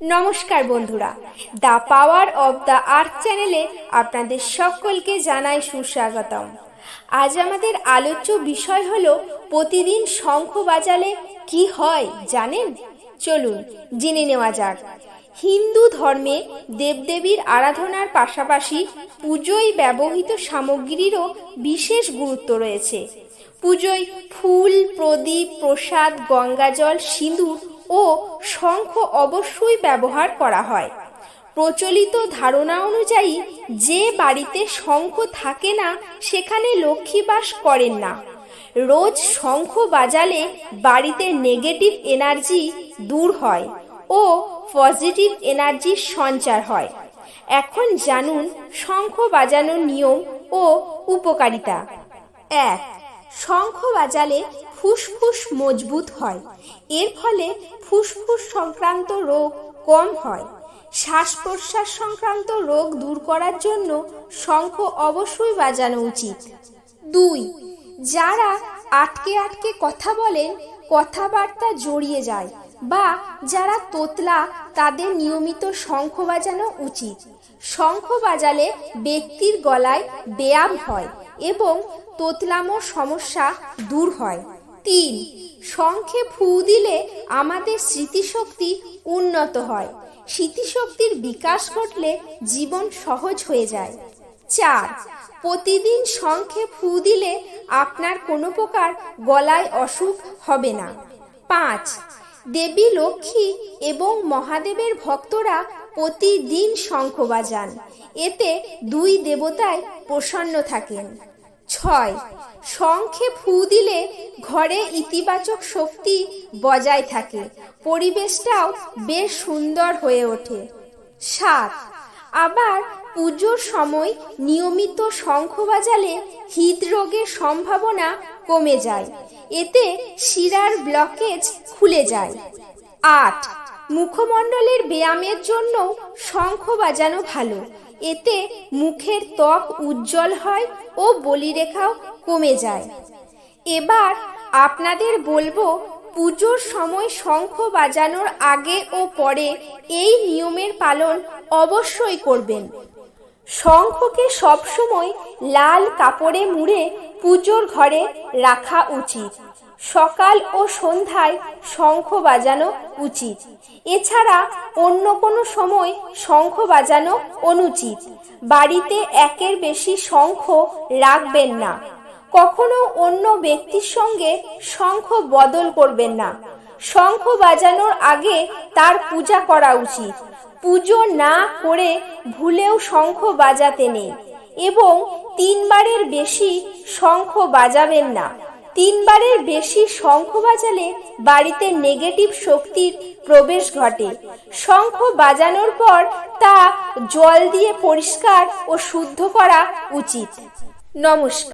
নমস্কার বন্ধুরা। The power of the earth চ্যানেলে আপনাদের সকলকে জানাই সুস্বাগতম। আজ আমাদের আলোচ্য বিষয় হল, প্রতিদিন শঙ্খ বাজালে কি হয় জানেন? চলুন, জেনে নেওয়া যাক। হিন্দু ধর্মে দেবদেবীর আরাধনার পাশাপাশি পুজোয় ব্যবহৃত সামগ্রীরও বিশেষ গুরুত্ব রয়েছে। পুজোয় ফুল, প্রদীপ, প্রসাদ, গঙ্গাজল, সিঁদুর ও শঙ্খ অবশ্যই ব্যবহার করা হয়। প্রচলিত ধারণা অনুযায়ী, যে বাড়িতে শঙ্খ থাকে না, সেখানে লক্ষ্মী বাস করেন না। রোজ শঙ্খ বাজালে বাড়িতে নেগেটিভ এনার্জি দূর হয় ও পজিটিভ এনার্জির সঞ্চার হয়। এখন জানুন, শঙ্খ বাজানোর নিয়ম ও উপকারিতা। এক শঙ্খ বাজালে ফুসফুস মজবুত হয়। এর ফলে ফুসফুস সংক্রান্ত রোগ কম হয়। শ্বাস প্রশ্বাস সংক্রান্ত রোগ দূর করার জন্য শঙ্খ অবশ্যই বাজানো উচিত। দুই, যারা আটকে আটকে কথা বলেন, কথাবার্তা জড়িয়ে যায় বা যারা তোতলা, তাদের নিয়মিত শঙ্খ বাজানো উচিত। শঙ্খ বাজালে ব্যক্তির গলায় ব্যায়াম হয় এবং তোতলামোর সমস্যা দূর হয়। তিন, শঙ্খে ফু দিলে আমাদের স্মৃতিশক্তি উন্নত হয়। স্মৃতিশক্তির বিকাশ ঘটলে জীবন সহজ হয়ে যায়। চার, প্রতিদিন শঙ্খে ফু দিলে আপনার কোনো প্রকার গলায় অসুখ হবে না। পাঁচ দেবী লক্ষ্মী এবং মহাদেবের ভক্তরা প্রতিদিন শঙ্খ বাজান। এতে দুই দেবতায় প্রসন্ন থাকেন। ছয়, শঙ্খে ফু দিলে ঘরে ইতিবাচক শক্তি বজায় থাকে। পরিবেশটাও বেশ সুন্দর হয়ে ওঠে। সাত, আবার পুজোর সময় নিয়মিত শঙ্খ বাজালে হৃদরোগের সম্ভাবনা কমে যায়। এতে শিরার ব্লকেজ খুলে যায়। আট, মুখমণ্ডলের ব্যায়ামের জন্য শঙ্খ বাজানো ভালো। এতে মুখের ত্বক উজ্জ্বল হয় ও বলিরেখাও কমে যায়। এবার আপনাদের বলব পুজোর সময় শঙ্খ বাজানোর আগে ও পরে এই নিয়মের পালন অবশ্যই করবেন। শঙ্খকে সবসময় লাল কাপড়ে মুড়ে পুজোর ঘরে রাখা উচিত। সকাল ও সন্ধ্যায় শঙ্খ বাজানো উচিত। এছাড়া অন্য কোনো সময় শঙ্খ বাজানো অনুচিত। বাড়িতে একের বেশি শঙ্খ রাখবেন না। কখনো অন্য ব্যক্তির সঙ্গে শঙ্খ বদল করবেন না। শঙ্খ বাজানোর আগে তার পূজা করা উচিত। পুজো না করে ভুলেও শঙ্খ বাজাতে নেই। এবং তিনবারের বেশি শঙ্খ বাজাবেন না। তিনবারের বেশি শঙ্খ বাজালে বাড়িতে নেগেটিভ শক্তির প্রবেশ ঘটে। শঙ্খ বাজানোর পর তা জল দিয়ে পরিষ্কার ও শুদ্ধ করা উচিত। নমস্কার।